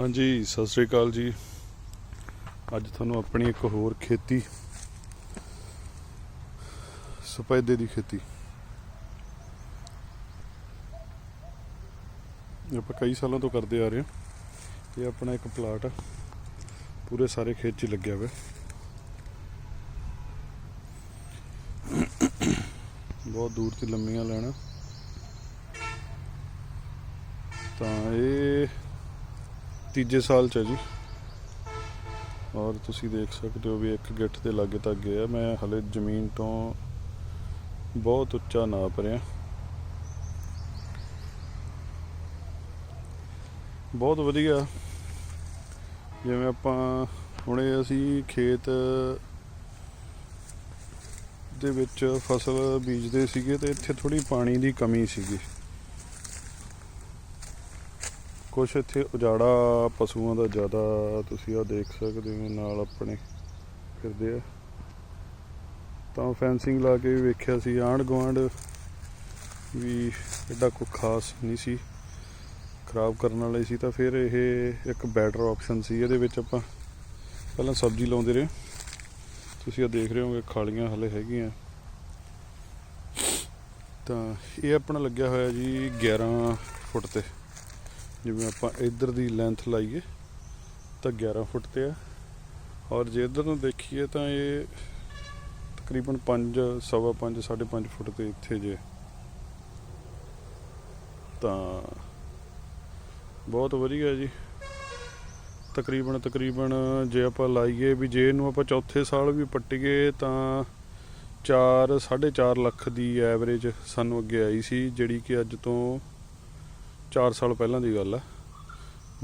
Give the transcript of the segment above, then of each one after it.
ਹਾਂਜੀ, ਸਤਿ ਸ੍ਰੀ ਅਕਾਲ ਜੀ। ਅੱਜ ਤੁਹਾਨੂੰ ਆਪਣੀ ਇੱਕ ਹੋਰ ਖੇਤੀ ਸਫੈਦੇ ਦੀ ਖੇਤੀ। ਆਪਾਂ ਕਈ ਸਾਲਾਂ ਤੋਂ ਕਰਦੇ ਆ ਰਹੇ ਹਾਂ। ਇਹ ਆਪਣਾ ਇੱਕ ਪਲਾਟ ਪੂਰੇ ਸਾਰੇ ਖੇਤ 'ਚ ਲੱਗਿਆ ਹੋਇਆ। ਬਹੁਤ ਦੂਰ ਤੇ ਲੰਮੀਆਂ ਲੈਣਾ ਤਾਂ ਇਹ ਤੀਜੇ ਸਾਲ ਚ ਹੈ ਜੀ। ਔਰ ਤੁਸੀਂ ਦੇਖ ਸਕਦੇ ਹੋ ਵੀ ਇੱਕ ਗਿੱਠ ਦੇ ਲਾਗੇ ਤੱਕ ਗਿਆ ਮੈਂ ਹਲੇ ਜ਼ਮੀਨ ਤੋਂ ਬਹੁਤ ਉੱਚਾ ਨਾਪ ਰਿਹਾ। ਬਹੁਤ ਵਧੀਆ। ਜਿਵੇਂ ਆਪਾਂ ਹੁਣੇ ਅਸੀਂ ਖੇਤ ਦੇ ਵਿੱਚ ਫਸਲ ਬੀਜਦੇ ਸੀਗੇ ਤੇ ਇੱਥੇ ਥੋੜੀ ਪਾਣੀ ਦੀ ਕਮੀ ਸੀਗੀ। ਕੁਛ ਇੱਥੇ ਉਜਾੜਾ ਪਸ਼ੂਆਂ ਦਾ ਜ਼ਿਆਦਾ ਤੁਸੀਂ ਆ ਦੇਖ ਸਕਦੇ ਹੋ, ਨਾਲ ਆਪਣੇ ਫਿਰਦੇ ਆ। ਤਾਂ ਫੈਂਸਿੰਗ ਲਾ ਕੇ ਵੀ ਵੇਖਿਆ ਸੀ ਆਂਢ ਗੁਆਂਢ ਵੀ ਐਡਾ ਕੋਈ ਖਾਸ ਨਹੀਂ ਸੀ। ਖਰਾਬ ਕਰਨ ਵਾਲੇ ਸੀ ਤਾਂ ਫਿਰ ਇਹ ਇੱਕ ਬੈਟਰ ਆਪਸ਼ਨ ਸੀ। ਇਹਦੇ ਵਿੱਚ ਆਪਾਂ ਪਹਿਲਾਂ ਸਬਜ਼ੀ ਲਾਉਂਦੇ ਰਹੇ। ਤੁਸੀਂ ਆ ਦੇਖ ਰਹੇ ਹੋਗੇ ਖਾਲੀਆਂ ਹਲੇ ਹੈਗੀਆਂ। ਤਾਂ ਇਹ ਆਪਣਾ ਲੱਗਿਆ ਹੋਇਆ ਜੀ 11 ਫੁੱਟ ਤੇ। ਜਿਵੇਂ ਆਪਾਂ ਇੱਧਰ ਦੀ ਲੈਂਥ ਲਾਈਏ ਤਾਂ 11 ਫੁੱਟ ਤੇ ਆ। ਔਰ ਜੇ ਇੱਧਰ ਨੂੰ ਦੇਖੀਏ ਤਾਂ ਇਹ ਤਕਰੀਬਨ 5 ਸਵਾ 5 5.5 ਫੁੱਟ ਤੇ ਇੱਥੇ ਜੇ। ਤਾਂ ਬਹੁਤ ਵਧੀਆ ਜੀ। ਤਕਰੀਬਨ ਤਕਰੀਬਨ ਜੇ ਆਪਾਂ ਲਾਈਏ ਵੀ ਜੇ ਇਹਨੂੰ ਆਪਾਂ ਚੌਥੇ ਸਾਲ ਵੀ ਪੱਟੀਏ ਤਾਂ 4 4.5 ਲੱਖ ਦੀ ਐਵਰੇਜ ਸਾਨੂੰ ਅੱਗੇ ਆਈ ਸੀ, ਜਿਹੜੀ ਕਿ ਅੱਜ ਤੋਂ 4 ਸਾਲ ਪਹਿਲਾਂ ਦੀ ਗੱਲ ਆ।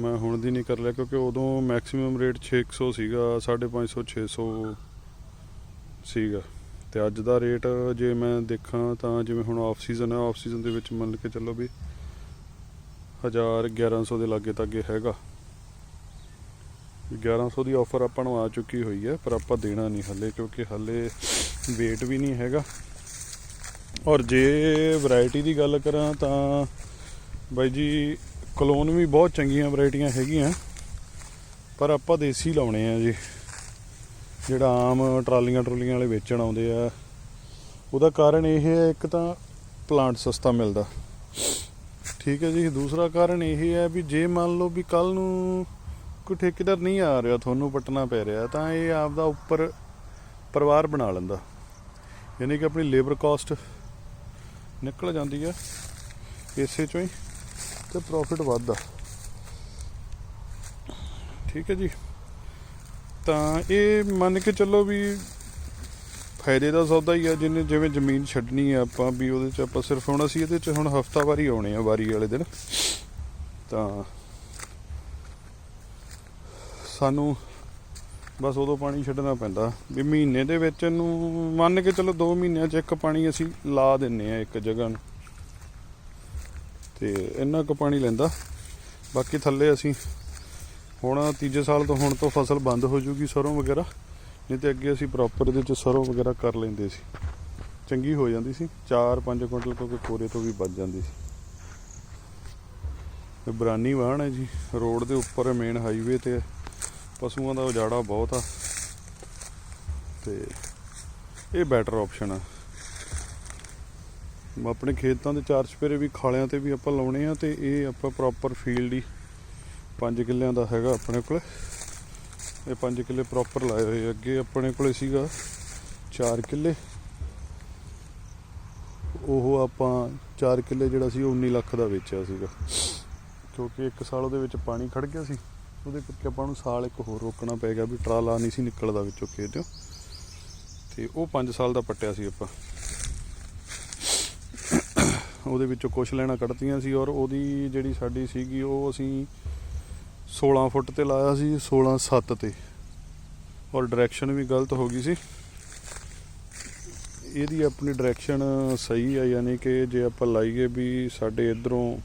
ਮੈਂ ਹੁਣ ਦੀ ਨਹੀਂ ਕਰ ਲਿਆ ਕਿਉਂਕਿ ਉਦੋਂ ਮੈਕਸਿਮਮ ਰੇਟ 600 ਸੀਗਾ 550 600 ਸੀਗਾ। ਤੇ ਅੱਜ ਦਾ ਰੇਟ ਜੇ ਮੈਂ ਦੇਖਾਂ ਤਾਂ ਜਿਵੇਂ ਹੁਣ ਆਫ ਸੀਜ਼ਨ ਹੈ ਆਫ ਸੀਜ਼ਨ ਦੇ ਵਿੱਚ ਮੰਨ ਕੇ ਚੱਲੋ ਵੀ 1000 1100 ਦੇ ਲਾਗੇ ਤੱਕ ਇਹ ਹੈਗਾ 1100 ਦੀ ਆਫਰ ਆਪਾਂ ਨੂੰ ਆ ਚੁੱਕੀ ਹੋਈ ਹੈ ਪਰ ਆਪਾਂ ਦੇਣਾ ਨਹੀਂ ਹੱਲੇ ਕਿਉਂਕਿ ਹੱਲੇ weight ਵੀ ਨਹੀਂ ਹੈਗਾ। ਔਰ ਜੇ ਵੈਰਾਈਟੀ ਦੀ ਗੱਲ ਕਰਾਂ ਤਾਂ ਬਾਈ ਜੀ, ਕਲੋਨ ਵੀ ਬਹੁਤ ਚੰਗੀਆਂ ਵੈਰਾਈਟੀਆਂ ਹੈਗੀਆਂ, ਪਰ ਆਪਾਂ ਦੇਸੀ ਲਾਉਣੇ ਆ ਜੀ। ਜਿਹੜਾ ਆਮ ਟਰਾਲੀਆਂ ਟਰੋਲੀਆਂ ਵਾਲੇ ਵੇਚਣ ਆਉਂਦੇ ਆ, ਉਹਦਾ ਕਾਰਨ ਇਹ ਹੈ, ਇੱਕ ਤਾਂ ਪਲਾਂਟ ਸਸਤਾ ਮਿਲਦਾ। ਠੀਕ ਹੈ ਜੀ, ਦੂਸਰਾ ਕਾਰਨ ਇਹ ਹੈ ਵੀ ਜੇ ਮੰਨ ਲਓ ਵੀ ਕੱਲ ਨੂੰ ਕੋਈ ਠੇਕੇਦਾਰ ਨਹੀਂ ਆ ਰਿਹਾ, ਤੁਹਾਨੂੰ ਪਟਣਾ ਪੈ ਰਿਹਾ, ਤਾਂ ਇਹ ਆਪਦਾ ਉੱਪਰ ਪਰਿਵਾਰ ਬਣਾ ਲੈਂਦਾ। ਯਾਨੀ ਕਿ ਆਪਣੀ ਲੇਬਰ ਕਾਸਟ ਨਿਕਲ ਜਾਂਦੀ ਹੈ ਇਸੇ ਚੋਂ ਹੀ। ਤੇ ਪ੍ਰੋਫਿਟ ਵੱਧਦਾ ਠੀਕ ਹੈ ਜੀ। ਤਾਂ ਇਹ ਮੰਨ ਕੇ ਚੱਲੋ ਵੀ ਫਾਇਦੇ ਦਾ ਸੌਦਾ ਹੀ ਆ, ਜਿੰਨੇ ਜਿਵੇਂ ਜ਼ਮੀਨ ਛੱਡਣੀ ਆ ਆਪਾਂ ਵੀ ਉਹਦੇ ਚ ਆਪਾਂ ਸਿਰਫ ਹੁਣ ਅਸੀਂ ਇਹਦੇ ਚ ਹੁਣ ਹਫਤਾਵਾਰੀ ਆਉਣੇ ਆ ਵਾਰੀ ਵਾਲੇ ਦਿਨ। ਤਾਂ ਸਾਨੂੰ ਬਸ ਉਦੋਂ ਪਾਣੀ ਛੱਡਣਾ ਪੈਂਦਾ ਵੀ ਮਹੀਨੇ ਦੇ ਵਿੱਚ ਨੂੰ ਮੰਨ ਕੇ ਚਲੋ 2 ਮਹੀਨਿਆਂ ਚ ਇੱਕ ਪਾਣੀ ਅਸੀਂ ਲਾ ਦਿੰਨੇ ਆ ਇੱਕ ਜਗ੍ਹਾ ਨੂੰ। ਤੇ ਇੰਨਾ ਕੁ ਪਾਣੀ ਲੈਂਦਾ। ਬਾਕੀ ਥੱਲੇ ਅਸੀਂ ਹੁਣ ਤੀਜੇ ਸਾਲ ਤੋਂ ਹੁਣ ਤੋਂ ਫਸਲ ਬੰਦ ਹੋ ਜੂਗੀ ਸਰੋਂ ਵਗੈਰਾ, ਨਹੀਂ ਤੇ ਅੱਗੇ ਅਸੀਂ ਪ੍ਰੋਪਰ ਇਹਦੇ ਚ ਸਰੋਂ ਵਗੈਰਾ ਕਰ ਲੈਂਦੇ ਸੀ। ਚੰਗੀ ਹੋ ਜਾਂਦੀ ਸੀ 4-5 ਕੁਇੰਟਲ ਕਿਉਂਕਿ ਕੋਰੇ ਤੋਂ ਵੀ ਬਚ ਜਾਂਦੀ ਸੀ। ਇਹ ਬਰਾਨੀ ਵਾਹਣ ਹੈ ਜੀ, ਰੋਡ ਦੇ ਉੱਪਰ ਮੇਨ ਹਾਈਵੇ ਤੇ ਪਸ਼ੂਆਂ ਦਾ ਉਜਾੜਾ ਬਹੁਤ ਆ। ਤੇ ਇਹ ਬੈਟਰ ਆਪਸ਼ਨ ਆ। ਆਪਣੇ ਖੇਤਾਂ ਦੇ ਚਾਰ ਚਪੇਰੇ ਵੀ ਖਾਲਿਆਂ ਤੇ ਵੀ ਆਪਾਂ ਲਾਉਣੇ ਆ ਤੇ ਇਹ ਆਪਾਂ ਪ੍ਰੋਪਰ ਫੀਲਡ ਹੀ 5 ਕਿੱਲਿਆਂ ਦਾ ਹੈਗਾ ਆਪਣੇ ਕੋਲ। ਇਹ 5 ਕਿੱਲੇ ਪ੍ਰੋਪਰ ਲਾਏ ਹੋਏ ਅੱਗੇ ਆਪਣੇ ਕੋਲੇ ਸੀਗਾ 4 ਕਿੱਲੇ। ਉਹ ਆਪਾਂ 4 ਕਿੱਲੇ ਜਿਹੜਾ ਸੀ ਉਹ 19 ਲੱਖ ਦਾ ਵੇਚਿਆ ਸੀਗਾ। ਕਿਉਂਕਿ ਇੱਕ ਸਾਲ ਉਹਦੇ ਵਿੱਚ ਪਾਣੀ ਖੜ ਗਿਆ ਸੀ। ਉਹਦੇ ਕਰਕੇ ਆਪਾਂ ਨੂੰ ਸਾਲ ਇੱਕ ਹੋਰ ਰੋਕਣਾ ਪੈ ਗਿਆ ਵੀ ਟਰਾਲਾ ਨਹੀਂ ਸੀ ਨਿਕਲਦਾ ਵਿੱਚੋਂ ਖੇਤ ਚੋਂ। ਤੇ ਉਹ 5 ਸਾਲ ਦਾ ਪੱਟਿਆ ਸੀ ਆਪਾਂ। ਉਹਦੇ ਵਿੱਚੋਂ ਕੁਝ ਲੈਣਾ ਕੱਢਤੀਆਂ ਸੀ ਔਰ ਉਹਦੀ ਜਿਹੜੀ ਸਾਡੀ ਸੀਗੀ ਉਹ ਅਸੀਂ 16 ਫੁੱਟ ਤੇ ਲਾਇਆ ਸੀ 16 7 ਤੇ। ਔਰ ਡਾਇਰੈਕਸ਼ਨ ਵੀ ਗਲਤ ਹੋ ਗਈ ਸੀ। ਇਹਦੀ ਆਪਣੀ ਡਾਇਰੈਕਸ਼ਨ ਸਹੀ ਆ, ਯਾਨੀ ਕਿ ਜੇ ਆਪਾਂ ਲਾਈਏ ਵੀ ਸਾਡੇ ਇਧਰੋਂ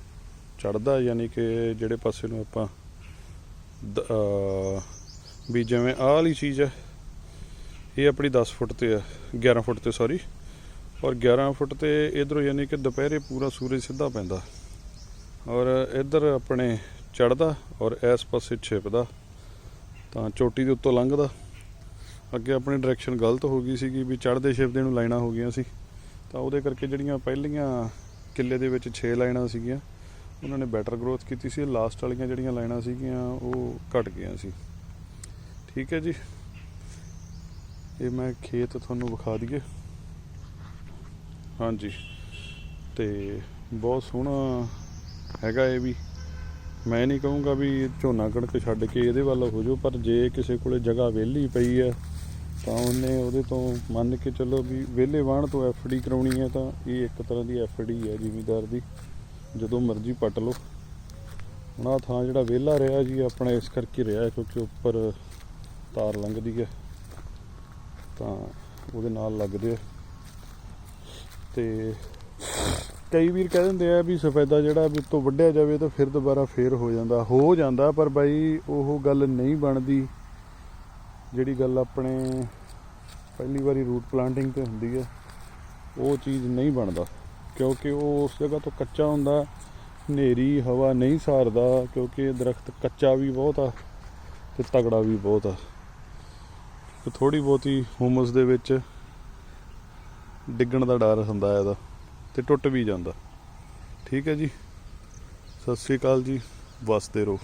ਚੜਦਾ ਯਾਨੀ ਕਿ ਜਿਹੜੇ ਪਾਸੇ ਨੂੰ ਆਪਾਂ ਦ- ਵੀ ਜਿਵੇਂ ਆਹ ਵਾਲੀ ਚੀਜ਼ ਹੈ ਇਹ ਆਪਣੀ 10 ਫੁੱਟ ਤੇ ਆ 11 ਫੁੱਟ ਤੇ ਸੌਰੀ ਔਰ 11 ਫੁੱਟ ਤੇ ਇਧਰੋਂ ਯਾਨੀ ਕਿ ਦੁਪਹਿਰੇ ਪੂਰਾ ਸੂਰਜ ਸਿੱਧਾ ਪੈਂਦਾ। ਔਰ ਇਧਰ ਆਪਣੇ ਚੜਦਾ ਔਰ ਇਸ ਪਾਸੇ ਛਿਪਦਾ, ਤਾਂ ਚੋਟੀ ਦੇ ਉੱਤੋਂ ਲੰਘਦਾ। ਅੱਗੇ ਆਪਣੀ ਡਾਇਰੈਕਸ਼ਨ ਗਲਤ ਹੋ ਗਈ ਸੀਗੀ ਵੀ ਚੜਦੇ ਛਿਪਦੇ ਨੂੰ ਲਾਈਨਾਂ ਹੋ ਗਈਆਂ ਸੀ। ਤਾਂ ਉਹਦੇ ਕਰਕੇ ਜਿਹੜੀਆਂ ਪਹਿਲੀਆਂ ਕਿੱਲੇ ਦੇ ਵਿੱਚ 6 ਲਾਈਨਾਂ ਸੀਗੀਆਂ, ਉਹਨਾਂ ਨੇ ਬੈਟਰ ਗਰੋਥ ਕੀਤੀ ਸੀ। ਲਾਸਟ ਵਾਲੀਆਂ ਜਿਹੜੀਆਂ ਲਾਈਨਾਂ ਸੀਗੀਆਂ, ਉਹ ਘਟ ਗਈਆਂ ਸੀ। ਠੀਕ ਹੈ ਜੀ। ਇਹ ਮੈਂ ਖੇਤ ਤੁਹਾਨੂੰ ਵਿਖਾ ਦਈਏ। ਹਾਂਜੀ। ਤੇ ਬਹੁਤ ਸੋਹਣਾ ਹੈਗਾ ਇਹ ਵੀ। ਮੈਂ ਨਹੀਂ ਕਹੂੰਗਾ ਵੀ ਝੋਨਾ ਕਣਕ ਛੱਡ ਕੇ ਇਹਦੇ ਵੱਲ ਹੋ ਜਾਓ, ਪਰ ਜੇ ਕਿਸੇ ਕੋਲੇ ਜਗ੍ਹਾ ਵਿਹਲੀ ਪਈ ਹੈ, ਤਾਂ ਉਹਨੇ ਉਹਦੇ ਤੋਂ ਮੰਨ ਕੇ ਚੱਲੋ ਵੀ ਵਿਹਲੇ ਵਾਹਣ ਤੋਂ ਐਫਡੀ ਕਰਾਉਣੀ ਹੈ, ਤਾਂ ਇਹ ਇੱਕ ਤਰ੍ਹਾਂ ਦੀ ਐਫਡੀ ਹੈ ਜ਼ਿਮੀਦਾਰ ਦੀ। ਜਦੋਂ ਮਰਜ਼ੀ ਪੱਟ ਲਓ। ਹੁਣ ਆਹ ਥਾਂ ਜਿਹੜਾ ਵਿਹਲਾ ਰਿਹਾ ਜੀ, ਆਪਣਾ ਇਸ ਕਰਕੇ ਰਿਹਾ ਕਿਉਂਕਿ ਉੱਪਰ ਤਾਰ ਲੰਘਦੀ ਹੈ, ਤਾਂ ਉਹਦੇ ਨਾਲ ਲੱਗਦੇ ਆ। ਤੇ ਕਈ ਵੀਰ ਕਹਿ ਦਿੰਦੇ ਆ ਵੀ ਸਫੈਦਾ ਜਿਹੜਾ ਵੀ ਤੋਂ ਵੱਢਿਆ ਜਾਵੇ ਤਾਂ ਫਿਰ ਦੁਬਾਰਾ ਫੇਰ ਹੋ ਜਾਂਦਾ ਹੋ ਜਾਂਦਾ, ਪਰ ਬਾਈ ਉਹ ਗੱਲ ਨਹੀਂ ਬਣਦੀ ਜਿਹੜੀ ਗੱਲ ਆਪਣੇ ਪਹਿਲੀ ਵਾਰੀ ਰੂਟ ਪਲਾਂਟਿੰਗ ਤੇ ਹੁੰਦੀ ਹੈ, ਉਹ ਚੀਜ਼ ਨਹੀਂ ਬਣਦਾ। ਕਿਉਂਕਿ ਉਹ ਉਸ ਜਗ੍ਹਾ ਤੋਂ ਕੱਚਾ ਹੁੰਦਾ, ਹਨੇਰੀ, ਹਵਾ ਨਹੀਂ ਸਾਰਦਾ, ਕਿਉਂਕਿ ਦਰਖਤ ਕੱਚਾ ਵੀ ਬਹੁਤ ਆ ਤੇ ਤਗੜਾ ਵੀ ਬਹੁਤ ਆ। ਤੇ ਥੋੜੀ ਬਹੁਤੀ ਹੂਮਸ ਦੇ ਵਿੱਚ ਡਿੱਗਣ ਦਾ ਡਰ ਹੁੰਦਾ ਇਹਦਾ ਤੇ ਟੁੱਟ ਵੀ ਜਾਂਦਾ। ਠੀਕ ਹੈ ਜੀ। ਸਤਿ ਸ੍ਰੀ ਅਕਾਲ ਜੀ। ਵਸਦੇ ਰਹੋ।